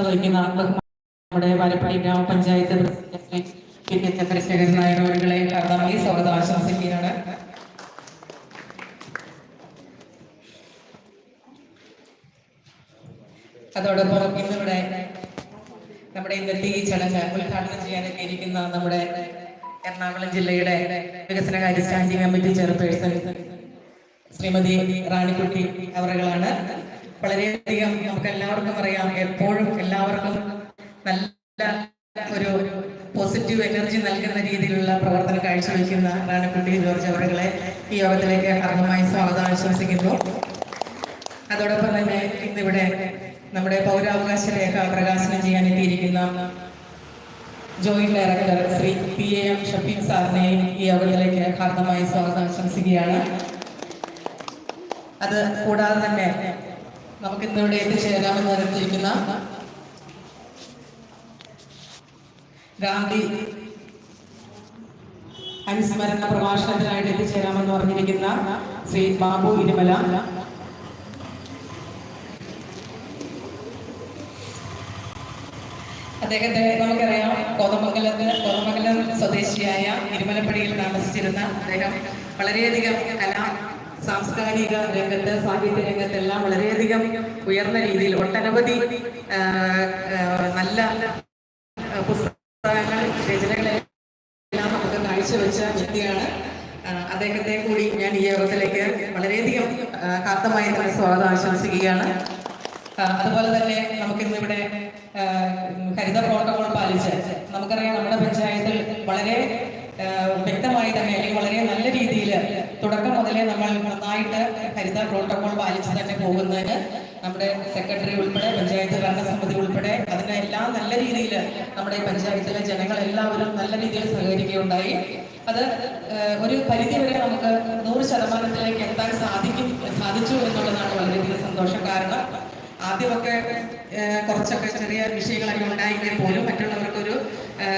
അധ്യക്ഷത വഹിക്കുന്ന നമ്മുടെ വരപ്പള്ളി ഗ്രാമപഞ്ചായത്ത് president P K Chandrasekharan Nair അവരുടെ കർമ്മമായി സ്വാഗതം ആശംസിക്കുകയാണ്. അതോടൊപ്പം ഇന്നിവിടെ നമ്മുടെ ഇന്നത്തെ ഈ ചടങ്ങ് ഉദ്ഘാടനം ചെയ്യാനൊക്കെ ഇരിക്കുന്ന നമ്മുടെ എറണാകുളം ജില്ലയുടെ വികസനകാര്യ standing committee chairperson Shrimati Ranikutty അവറുകളാണ്. വളരെയധികം നമുക്ക് എല്ലാവർക്കും അറിയാം. എപ്പോഴും എല്ലാവർക്കും നല്ല ഒരു പോസിറ്റീവ് എനർജി നൽകുന്ന രീതിയിലുള്ള പ്രവർത്തനം കാഴ്ചവെക്കുന്ന റാണിക്കുട്ടി ജോർജ് അവരുകളെ ഈ യോഗത്തിലേക്ക് അർഹമായി സ്വാഗതം ആശംസിക്കുന്നു. അതോടൊപ്പം തന്നെ ഇന്നിവിടെ നമ്മുടെ പൗരാവകാശ രേഖ പ്രകാശനം ചെയ്യാൻ എത്തിയിരിക്കുന്ന joint director Shri P A M Shafeeq സാറിനെയും ഈ യോഗത്തിലേക്ക് ഹാർദമായി സ്വാഗതം ആശംസിക്കുകയാണ്. അത് കൂടാതെ തന്നെ നമുക്ക് ഇന്നിവിടെ എത്തിച്ചേരാമെന്ന് അറിയിച്ചിരിക്കുന്ന ഗാന്ധി അനുസ്മരണ പ്രഭാഷണത്തിനായിട്ട് എത്തിച്ചേരാമെന്ന് പറഞ്ഞിരിക്കുന്ന ശ്രീ ബാബു ഇരുമല. അദ്ദേഹത്തെ നമുക്കറിയാം കോതമംഗലത്ത് കോതമംഗലം സ്വദേശിയായ ഇരുമലപ്പടിയിൽ താമസിച്ചിരുന്ന അദ്ദേഹം വളരെയധികം കലാ സാംസ്കാരിക രംഗത്ത് സാഹിത്യ രംഗത്തെല്ലാം വളരെയധികം ഉയർന്ന രീതിയിൽ ഒട്ടനവധി നല്ല പുസ്തകങ്ങൾ രചനകളെല്ലാം നമുക്ക് കാഴ്ചവെച്ച വ്യക്തിയാണ്. അദ്ദേഹത്തെ കൂടി ഞാൻ ഈ യോഗത്തിലേക്ക് വളരെയധികം കാത്തമായി തന്നെ സ്വാഗതം ആശംസിക്കുകയാണ്. അതുപോലെ തന്നെ നമുക്കിന്നിവിടെ ഹരിത പ്രോട്ടോകോൾ പാലിച്ച് നമുക്കറിയാം നമ്മുടെ പഞ്ചായത്തിൽ വളരെ വ്യക്തമായി തന്നെ അല്ലെങ്കിൽ വളരെ നല്ല രീതിയിൽ തുടക്കം മുതലേ നമ്മൾ നന്നായിട്ട് ഹരിത പ്രോട്ടോകോൾ പാലിച്ച് തന്നെ പോകുന്നതിന് നമ്മുടെ സെക്രട്ടറി ഉൾപ്പെടെ പഞ്ചായത്ത് ഭരണസമിതി ഉൾപ്പെടെ. അതിനെ എല്ലാം നല്ല രീതിയിൽ നമ്മുടെ പഞ്ചായത്തിലെ ജനങ്ങൾ എല്ലാവരും നല്ല രീതിയിൽ സഹകരിക്കുകയുണ്ടായി. അത് ഒരു പരിധി വരെ നമുക്ക് നൂറ് ശതമാനത്തിലേക്ക് എത്താൻ സാധിക്കും സാധിച്ചു എന്നുള്ളതാണ് വളരെയധികം സന്തോഷം. കാരണം ആദ്യമൊക്കെ കുറച്ചൊക്കെ ചെറിയ വിഷയങ്ങളൊക്കെ ഉണ്ടായെങ്കിൽ പോലും മറ്റുള്ളവർക്കൊരു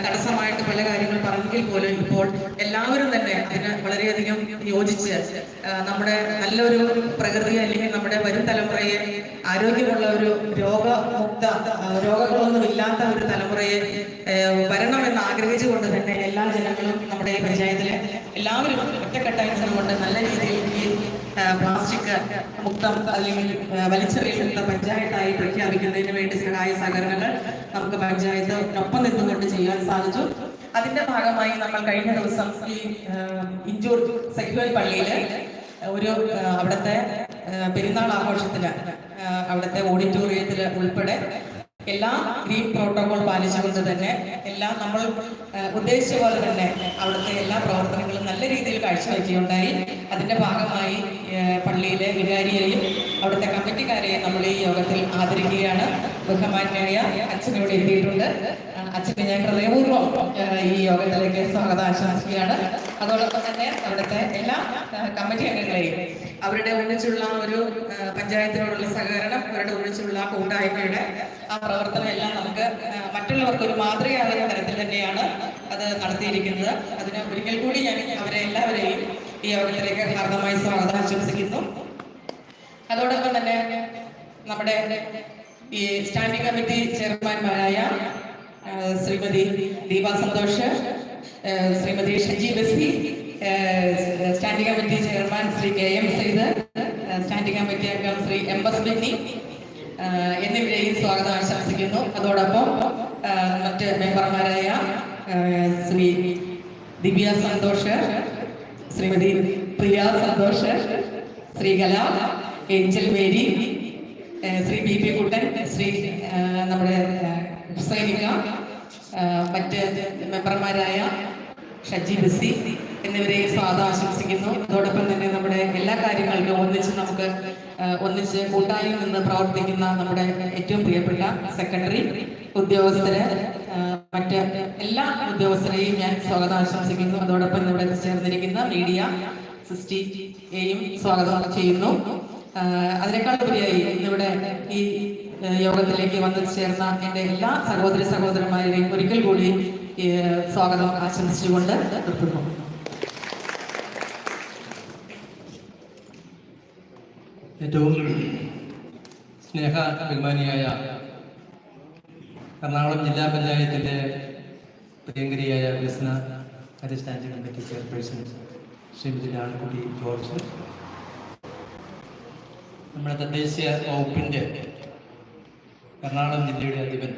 തടസ്സമായിട്ട് പല കാര്യങ്ങൾ പറഞ്ഞെങ്കിൽ പോലും ഇപ്പോൾ എല്ലാവരും തന്നെ അതിന് വളരെയധികം യോജിച്ച് നമ്മുടെ നല്ലൊരു പ്രകൃതി അല്ലെങ്കിൽ നമ്മുടെ വരും തലമുറയെ ആരോഗ്യമുള്ള ഒരു രോഗമുക്ത രോഗങ്ങളൊന്നും ഇല്ലാത്ത ഒരു തലമുറയെ വരണമെന്ന് ആഗ്രഹിച്ചുകൊണ്ട് തന്നെ എല്ലാ ജനങ്ങളും നമ്മുടെ ഈ പഞ്ചായത്തിലെ എല്ലാവരും ഒറ്റക്കെട്ടായി നിന്നുകൊണ്ട് നല്ല രീതിയിൽ ഈ പ്ലാസ്റ്റിക് മുക്തം അല്ലെങ്കിൽ വലിച്ചെറിയപ്പെടുന്ന പഞ്ചായത്തായി പ്രഖ്യാപിക്കുന്നതിന് വേണ്ടി സഹായ സഹകരണങ്ങൾ നമുക്ക് പഞ്ചായത്തിനൊപ്പം നിന്നുകൊണ്ട് ചെയ്യാൻ സാധിച്ചു. അതിന്റെ ഭാഗമായി നമ്മൾ കഴിഞ്ഞ ദിവസം ഈ ഇഞ്ചൂർ സെക്യുവൽ പള്ളിയിൽ ഒരു അവിടുത്തെ പെരുന്നാൾ ആഘോഷത്തിന് അവിടുത്തെ ഓഡിറ്റോറിയത്തിൽ ഉൾപ്പെടെ എല്ലാ ഗ്രീൻ പ്രോട്ടോകോൾ പാലിച്ചുകൊണ്ട് തന്നെ എല്ലാ നമ്മൾ ഉദ്ദേശിച്ച പോലെ തന്നെ അവിടുത്തെ എല്ലാ പ്രവർത്തനങ്ങളും നല്ല രീതിയിൽ കാഴ്ചവെക്കുകയുണ്ടായി. അതിന്റെ ഭാഗമായി പള്ളിയിലെ വികാരിയെയും അവിടുത്തെ കമ്മിറ്റിക്കാരെയും നമ്മൾ ഈ യോഗത്തിൽ ആദരിക്കുകയാണ്. ബഹുമാന്യായ അച്ഛനോട് എത്തിയിട്ടുണ്ട്. അച്ഛനെ ഞാൻ ഹൃദയപൂർവം ഈ യോഗത്തിലേക്ക് സ്വാഗതം ആശംസിക്കുകയാണ്. അതോടൊപ്പം തന്നെ അവിടുത്തെ എല്ലാ കമ്മിറ്റി അംഗങ്ങളെയും അവരുടെ ഒന്നിച്ചുള്ള ഒരു പഞ്ചായത്തിനോടുള്ള സഹകരണം അവരുടെ ഒന്നിച്ചുള്ള കൂട്ടായ്മയുടെ ആ പ്രവർത്തനം എല്ലാം നമുക്ക് മറ്റുള്ളവർക്ക് ഒരു മാതൃകയാകുന്ന തരത്തിൽ തന്നെയാണ് അത് നടത്തിയിരിക്കുന്നത്. അതിന് ഒരിക്കൽ കൂടി ഞാൻ അവരെ എല്ലാവരെയും ഈ യോഗത്തിലേക്ക് ഹാർദമായി സ്വാഗതം ആശംസിക്കുന്നു. അതോടൊപ്പം തന്നെ നമ്മുടെ ഈ standing committee ചെയർമാൻമാരായ Shrimati Deepa Santhosh Shrimati Shaji Basi standing committee chairman Shri K M Syed standing committee അംഗം ശ്രീ എം എസ് ബെന്നി എന്നിവരെയും സ്വാഗതം ആശംസിക്കുന്നു. അതോടൊപ്പം മറ്റ് മെമ്പർമാരായ Shri Divya Santhosh Shrimati Priya Santhosh Shri Sreekala Angel Mary Shri B P Kuttan Shri നമ്മുടെ സൈനിക മറ്റ് മെമ്പർമാരായ ഷജി ബസി എന്നിവരെ സ്വാഗതം ആശംസിക്കുന്നു. അതോടൊപ്പം തന്നെ നമ്മുടെ എല്ലാ കാര്യങ്ങൾക്കും ഒന്നിച്ച് നമുക്ക് ഒന്നിച്ച് കൂട്ടായി നിന്ന് പ്രവർത്തിക്കുന്ന നമ്മുടെ ഏറ്റവും പ്രിയപ്പെട്ട സെക്രട്ടറി ഉദ്യോഗസ്ഥര് മറ്റ് എല്ലാ ഉദ്യോഗസ്ഥരെയും ഞാൻ സ്വാഗതം ആശംസിക്കുന്നു. അതോടൊപ്പം ഇവിടെ ചേർന്നിരിക്കുന്ന മീഡിയ സിസ്റ്റി എയും സ്വാഗതം ചെയ്യുന്നു. അതിനേക്കാൾ ഉപരിയായി ഇന്നിവിടെ ഈ യോഗത്തിലേക്ക് വന്നു ചേർന്ന എന്റെ എല്ലാ സഹോദര സഹോദരന്മാരെയും ഒരിക്കൽ കൂടി സ്വാഗതം ആശംസിച്ചുകൊണ്ട് നിർത്തുന്നു. ഏറ്റവും സ്നേഹ അഭിമാനിയായ എറണാകുളം ജില്ലാ പഞ്ചായത്തിന്റെ പ്രിയങ്കരിയായ വികസന കാര്യ സ്റ്റാൻഡിംഗ് കമ്മിറ്റി ചെയർപേഴ്സൺ ശ്രീമതി ആൺകുട്ടി ജോർജ്. നമ്മുടെ തദ്ദേശീയ വകുപ്പിന്റെ എറണാകുളം ജില്ലയുടെ അധിപൻ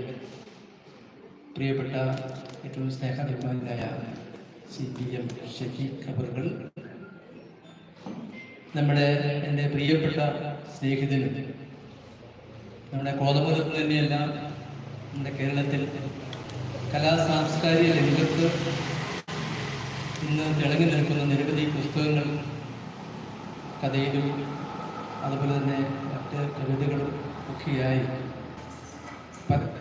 പ്രിയപ്പെട്ട ഏറ്റവും സ്നേഹബഹുമാനായ സി പി എം ഷഫീഖ് അവറുകൾ നമ്മുടെ എന്റെ പ്രിയപ്പെട്ട സ്നേഹിതനും നമ്മുടെ കോതമംഗലത്ത് തന്നെയല്ല നമ്മുടെ കേരളത്തിൽ കലാ സാംസ്കാരിക രംഗത്ത് ഇന്ന് തിളങ്ങി നിൽക്കുന്ന നിരവധി പുസ്തകങ്ങൾ കഥയിലും അതുപോലെ തന്നെ മറ്റ് കവിതകളും ഒക്കെയായി പല-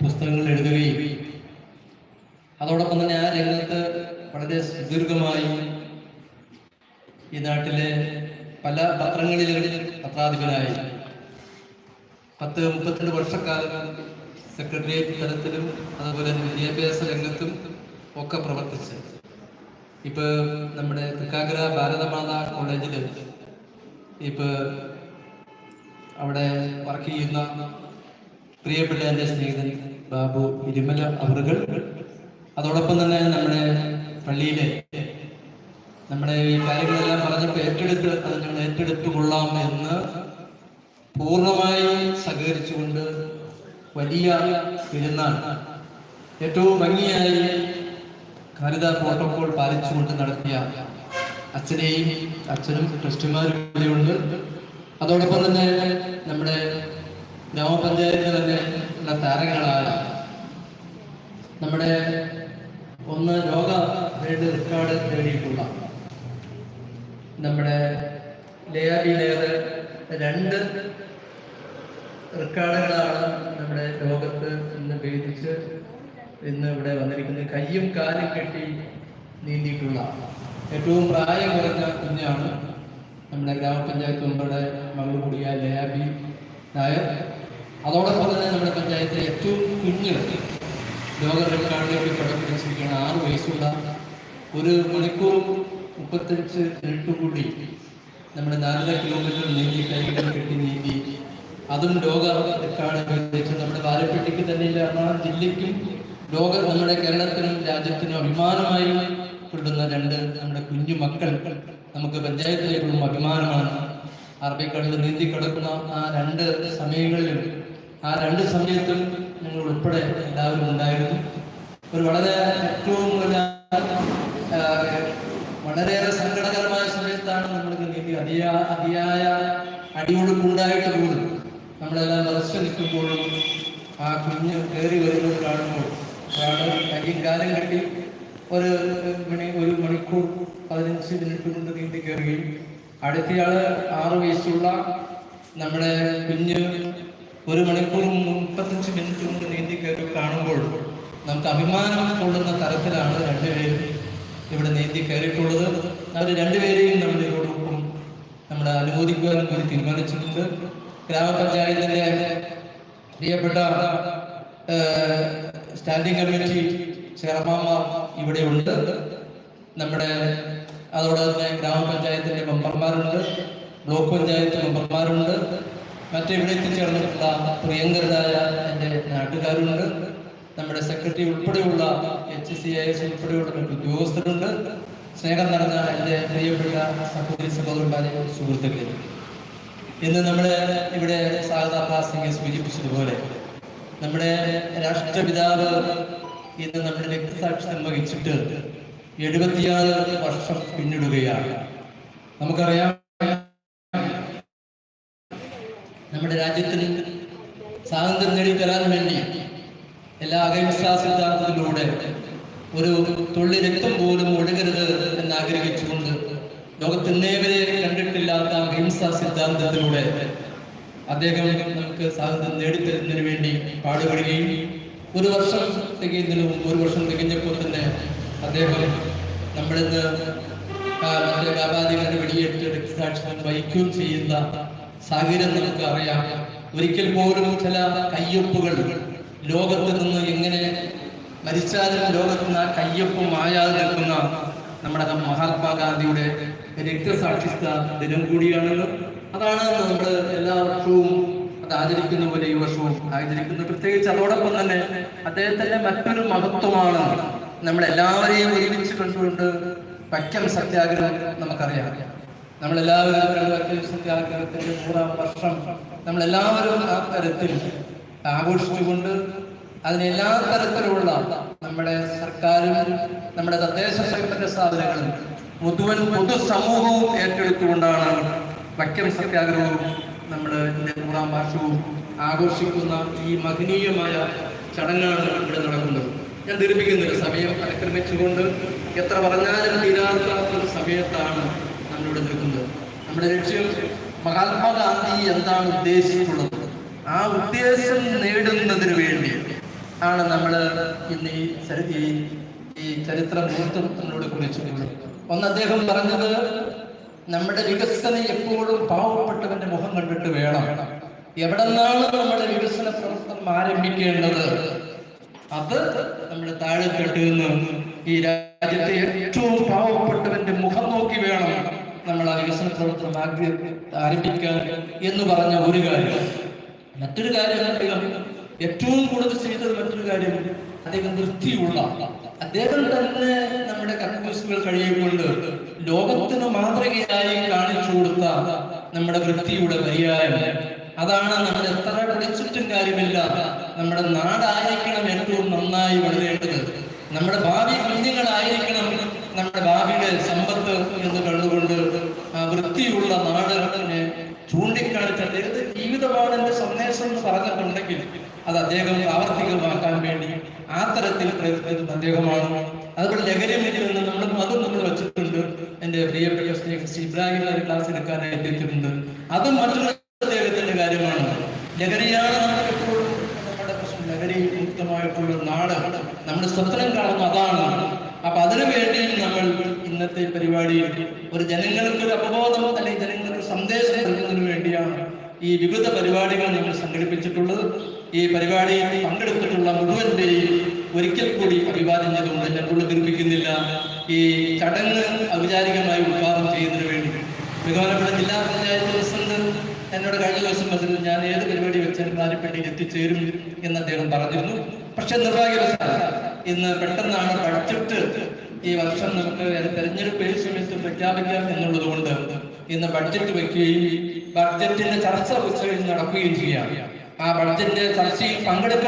പുസ്തകങ്ങൾ എഴുതുകയും അതോടൊപ്പം തന്നെ ആ രംഗത്ത് വളരെ സുദീർഘമായി ഈ നാട്ടിലെ പല പത്രങ്ങളിലും പത്രാധിപനായി. പത്ത് മുപ്പത്തിരണ്ട് വർഷക്കാലം സെക്രട്ടേറിയറ്റ് തലത്തിലും അതുപോലെ വിദ്യാഭ്യാസ രംഗത്തും ഒക്കെ പ്രവർത്തിച്ച്. ഇപ്പൊ നമ്മുടെ തൃക്കാക്കര ഭാരതമാതാ കോളേജിൽ ഇപ്പൊ അവിടെ വർക്ക് ചെയ്യുന്ന പ്രിയപ്പെട്ട എന്റെ സ്നേഹിതൻ ബാബു ഇരുമല അവറുകൾ. അതോടൊപ്പം തന്നെ നമ്മുടെ പള്ളിയിലെ നമ്മുടെ ഈ കാര്യങ്ങളെല്ലാം പറഞ്ഞപ്പോൾ ഏറ്റെടുത്ത് അത് ഞങ്ങൾ ഏറ്റെടുത്തു കൊള്ളാം എന്ന് പൂർണമായി സഹകരിച്ചുകൊണ്ട് വലിയ പെരുന്നാൾ ഏറ്റവും ഭംഗിയായി കാരിത പ്രോട്ടോകോൾ പാലിച്ചുകൊണ്ട് നടത്തിയ അച്ഛനെയും അച്ഛനും ട്രസ്റ്റിമാരും ഇവിടെയുണ്ട് അതോടൊപ്പം തന്നെ നമ്മുടെ ഗ്രാമപഞ്ചായത്തിന് തന്നെ ഉള്ള താരങ്ങളായ നമ്മുടെ ഒന്ന് ലോക റെഡ് റെക്കോർഡ് നേടിയിട്ടുള്ള നമ്മുടെ ലെയറി ലെയർ രണ്ട് റെക്കോർഡുകളാണ് നമ്മുടെ ലോകത്ത് ഇന്ന് ഭേദിച്ച് ഇന്ന് ഇവിടെ വന്നിരിക്കുന്നത്. കയ്യും കാലും കെട്ടി നീന്തിയിട്ടുള്ള ഏറ്റവും പ്രായം കുറഞ്ഞ കുഞ്ഞാണ് നമ്മുടെ ഗ്രാമപഞ്ചായത്ത് നമ്മുടെ മകളുകൂടിയ കൂടിയ ലയാബി നായർ. അതോടൊപ്പം തന്നെ നമ്മുടെ പഞ്ചായത്തിലെ ഏറ്റവും കുഞ്ഞ് ലോക റെക്കോർഡിലേക്ക് കടപ്പിടിച്ചിരിക്കുന്ന ആറ് വയസ്സുള്ള ഒരു മണിക്കൂറും മുപ്പത്തഞ്ച് മിനിറ്റും കൂടി നമ്മൾ നാലര കിലോമീറ്റർ നീന്തി കൈകൾ കെട്ടി നീന്തി. അതും ലോക റെക്കോർഡ് നമ്മുടെ വാരപ്പെട്ടിക്ക് തന്നെ എറണാകുളം ജില്ലയ്ക്കും ലോക നമ്മുടെ കേരളത്തിനും രാജ്യത്തിനും അഭിമാനമായി കൊള്ളുന്ന രണ്ട് നമ്മുടെ കുഞ്ഞു മക്കൾ നമുക്ക് പഞ്ചായത്തിലേക്കുള്ള അഭിമാനമാണ്. അറബിക്കടലിൽ നീന്തി കിടക്കുന്ന ആ രണ്ട് സമയങ്ങളിലും ആ രണ്ട് സമയത്തും ഞങ്ങൾ ഉൾപ്പെടെ എല്ലാവരും ഉണ്ടായിരുന്നു. ഒരു വളരെ ഏറ്റവും ആ, വളരെയേറെ സങ്കടകരമായ സമയത്താണ് നമ്മൾക്ക് നീതി അതിയാ അതിയായ അടിയൊഴുക്കുണ്ടായിട്ട് പോലും നമ്മളെല്ലാം വർഷം നിൽക്കുമ്പോഴും ആ കുഞ്ഞ് കയറി വരുന്നത് കാണുമ്പോൾ ഒരാൾ കയ്യും കാലം കെട്ടി ഒരു മണി ഒരു മണിക്കൂർ പതിനഞ്ച് മിനിറ്റ് കൊണ്ട് നീന്തി കയറുകയും അടുത്തയാൾ ആറ് വയസ്സുള്ള നമ്മുടെ കുഞ്ഞ് ഒരു മണിക്കൂർ മുപ്പത്തഞ്ച് മിനിറ്റ് കൊണ്ട് നീന്തി കയറി കാണുമ്പോൾ നമുക്ക് അഭിമാനം കൊള്ളുന്ന തരത്തിലാണ് രണ്ടുപേരും ഇവിടെ നീന്തി കയറിയിട്ടുള്ളത്. അവർ രണ്ടുപേരെയും നമ്മൾ ഇതോടൊപ്പം നമ്മൾ അനുമോദിക്കുവാനും കൂടി തീരുമാനിച്ചിട്ടുണ്ട്. ഗ്രാമപഞ്ചായത്തിന്റെ പ്രിയപ്പെട്ട സ്റ്റാൻഡിംഗ് കമ്മിറ്റി ചെയർമാൻമാർ ഇവിടെയുണ്ട്. നമ്മുടെ അതോടെ തന്നെ ഗ്രാമപഞ്ചായത്തിന്റെ മെമ്പർമാരുണ്ട്. ബ്ലോക്ക് പഞ്ചായത്ത് മെമ്പർമാരുണ്ട്. മറ്റിവിടെ എത്തിച്ചേർന്നിട്ടുള്ള പ്രിയങ്കരായ എന്റെ നാട്ടുകാരുണ്ട്. നമ്മുടെ സെക്രട്ടറി ഉൾപ്പെടെയുള്ള എച്ച് സി ഐ എസ് ഉൾപ്പെടെയുള്ള മറ്റ് ഉദ്യോഗസ്ഥരുണ്ട് സ്നേഹം നടന്ന എന്റെ പ്രിയപ്പെട്ട സഹോദരി സഹോദരന്മാരെ സുഹൃത്തുക്കളെ. ഇന്ന് നമ്മൾ ഇവിടെ സാഗത സിംഗ് സൂചിപ്പിച്ചതുപോലെ നമ്മുടെ രാഷ്ട്രപിതാവ് ഇന്ന് നമ്മുടെ രക്തസാക്ഷിത്വം വഹിച്ചിട്ട് എഴുപത്തിയാറ് വർഷം പിന്നിടുകയാണ്. നമുക്കറിയാം നമ്മുടെ രാജ്യത്തിന് സ്വാതന്ത്ര്യം നേടിത്തരാൻ വേണ്ടി എല്ലാ അഹിംസാ സിദ്ധാന്തത്തിലൂടെ ഒരു തുള്ളി രക്തം പോലും ഒഴുകരുത് എന്ന് ആഗ്രഹിച്ചുകൊണ്ട് ലോകത്തിന്നേവരെ കണ്ടിട്ടില്ലാത്ത അഹിംസാ സിദ്ധാന്തത്തിലൂടെ അദ്ദേഹം നമുക്ക് സ്വാതന്ത്ര്യം നേടിത്തരുന്നതിന് വേണ്ടി പാടുപെടുകയും ഒരു വർഷം തികയുന്നതിന് മുമ്പ് ഒരു വർഷം തികഞ്ഞപ്പോൾ തന്നെ അദ്ദേഹം നമ്മളിന്ന് മറ്റേ കാപാധികാരി വെടിയേറ്റ് രക്തസാക്ഷിത്വം വഹിക്കുകയും ചെയ്യുന്ന സാഹചര്യം നമുക്ക് അറിയാം ഒരിക്കൽ പോലും ചില കയ്യൊപ്പുകൾ ലോകത്ത് നിന്ന് എങ്ങനെ മരിച്ചാലും ലോകത്ത് നിന്ന് ആ കയ്യൊപ്പം മായാതെ നിൽക്കുന്ന നമ്മുടെ മഹാത്മാഗാന്ധിയുടെ രക്തസാക്ഷിത്വ ദിനം കൂടിയാണെന്ന് അതാണ് നമ്മൾ എല്ലാ വർഷവും അത് ആചരിക്കുന്ന പോലെ ഈ വർഷവും ആചരിക്കുന്നത്. പ്രത്യേകിച്ച് അതോടൊപ്പം തന്നെ അദ്ദേഹത്തിന്റെ മറ്റൊരു മഹത്വമാണ് നമ്മളെല്ലാവരെയും ഒരുമിച്ച് കണ്ടുകൊണ്ട് വൈക്കം സത്യാഗ്രഹം നമുക്കറിയാം. നമ്മളെല്ലാവരും സത്യാഗ്രഹത്തിന്റെ നൂറാം വർഷം നമ്മളെല്ലാവരും ആ തരത്തിൽ ആഘോഷിച്ചുകൊണ്ട് അതിന് എല്ലാ തരത്തിലുള്ള നമ്മുടെ സർക്കാരും നമ്മുടെ തദ്ദേശ സ്വയംഭരണ സ്ഥാപനങ്ങളും മുഴുവൻ പൊതുസമൂഹവും ഏറ്റെടുത്തുകൊണ്ടാണ് വക്കം സത്യാഗ്രഹവും ഇതിന്റെ നൂറാം വർഷവും ആഘോഷിക്കുന്ന ഈ മഹനീയമായ ചടങ്ങാണ് ഇവിടെ നടക്കുന്നത്. ഞാൻ ധരിപ്പിക്കുന്നില്ല സമയം അതിക്രമിച്ചുകൊണ്ട് എത്ര പറഞ്ഞാലും തീരാത്ത ഒരു സമയത്താണ് നമ്മളിവിടെ നിൽക്കുന്നത്. നമ്മുടെ ലക്ഷ്യം മഹാത്മാഗാന്ധി എന്താണ് ഉദ്ദേശിച്ചിട്ടുള്ളത്? ആ ഉദ്ദേശം നേടുന്നതിന് വേണ്ടി ആണ് നമ്മൾ ഇന്ന് ഈ ഈ ചരിത്ര മുഹൂർത്തം നമ്മളോട് കുറിച്ചിട്ടുള്ളത് ഒന്ന് അദ്ദേഹം പറഞ്ഞത് നമ്മുടെ വികസനം എപ്പോഴും പാവപ്പെട്ടവന്റെ മുഖം കണ്ടിട്ട് വേണം. എവിടെ നിന്നാണ് നമ്മുടെ വികസന പ്രവർത്തനം ആരംഭിക്കേണ്ടത്? അത് നമ്മുടെ താഴെ നിന്ന് ഈ രാജ്യത്തെ ഏറ്റവും പാവപ്പെട്ടവന്റെ മുഖം നോക്കി വേണം നമ്മൾ ആ വികസന പ്രവർത്തനം ആരംഭിക്കാൻ എന്ന് പറഞ്ഞ ഒരു കാര്യം. മറ്റൊരു കാര്യം അദ്ദേഹം ഏറ്റവും കൂടുതൽ ചെയ്തത് മറ്റൊരു കാര്യം അദ്ദേഹം വൃത്തിയുള്ള അദ്ദേഹം തന്നെ നമ്മുടെ കക്കൂസുകൾ കഴിയുകൊണ്ട് ലോകത്തിന് മാതൃകയായി കാണിച്ചു കൊടുത്ത നമ്മുടെ വൃത്തിയുടെ പര്യായം. അതാണ് നമ്മൾ എത്ര പഠിച്ചിട്ടും കാര്യമില്ല. നമ്മുടെ നാടായിരിക്കണം ഏറ്റവും നന്നായി വളരേണ്ടത്. നമ്മുടെ ഭാവി കുഞ്ഞുങ്ങളായിരിക്കണം നമ്മുടെ ഭാവിയുടെ സമ്പത്ത് എന്ന് കണ്ടുകൊണ്ട് വൃത്തിയുള്ള നാടുകളെ ചൂണ്ടിക്കാണിച്ച അദ്ദേഹത്തെ ജീവിതമാണ് എന്റെ സന്ദേശം എന്ന് പറഞ്ഞിട്ടുണ്ടെങ്കിൽ അത് അദ്ദേഹം പ്രാവർത്തികമാക്കാൻ വേണ്ടി ആ തരത്തിൽ പ്രയത്നിക്കുന്ന അദ്ദേഹമാണ്. അതുപോലെ ലഹരിയിൽ നിന്ന് നമ്മൾ അതും നമ്മൾ വെച്ചിട്ടുണ്ട്. എന്റെ പ്രിയപ്പെട്ട സ്നേഹ ഇബ്രാഹിം ഒരു ക്ലാസ് എടുക്കാനായി എത്തിയിട്ടുണ്ട് അതും മറ്റൊരു അദ്ദേഹത്തിന്റെ കാര്യമാണ്. ലഹരിയാണ് നമ്മൾ നമ്മുടെ ലഹരി മുക്തമായിട്ടുള്ള നാട്. നമ്മുടെ സ്വപ്നം കാണുന്ന അതാണ്. അപ്പൊ അതിനു വേണ്ടി നമ്മൾ ഇന്നത്തെ പരിപാടിയിൽ ഒരു ജനങ്ങൾക്ക് ഒരു അവബോധം അല്ലെങ്കിൽ ജനങ്ങൾക്ക് സന്ദേശം നൽകുന്നതിന് വേണ്ടിയാണ് ഈ വിവിധ പരിപാടികൾ ഞങ്ങൾ സംഘടിപ്പിച്ചിട്ടുള്ളത്. ഈ പരിപാടിയിൽ പങ്കെടുത്തിട്ടുള്ള മുഴുവന്റെയും ഒരിക്കൽ കൂടി അഭിവാദ്യം ചെയ്തുകൊണ്ട് കൂടുതൽ ഈ ചടങ്ങ് ഔപചാരികമായി ഉദ്ഘാടനം ചെയ്യുന്നതിന് വേണ്ടി. ബഹുമാനപ്പെട്ട ജില്ലാ പഞ്ചായത്ത് പ്രസിഡന്റ് എന്നോട് കഴിഞ്ഞ ദിവസം പറഞ്ഞു ഞാൻ ഏത് പരിപാടി വെച്ചാലും കാരിപ്പള്ളിയിൽ എത്തിച്ചേരും എന്ന് അദ്ദേഹം പറഞ്ഞിരുന്നു. പക്ഷെ നിർഭാഗ്യവശാൽ ഇന്ന് പെട്ടെന്നാണ് ബഡ്ജറ്റ് ഈ വർഷം നമുക്ക് തെരഞ്ഞെടുപ്പ് ഏത് സമയത്ത് പ്രഖ്യാപിക്കാം എന്നുള്ളത് കൊണ്ട് ഇന്ന് ബഡ്ജറ്റ് വെക്കുകയും ബഡ്ജറ്റിന്റെ ചർച്ച ഉച്ചകഴിഞ്ഞ് നടക്കുകയും ചെയ്യാം. ആ ബഡ്ജറ്റിന്റെ ചർച്ചയിൽ പങ്കെടുക്കാൻ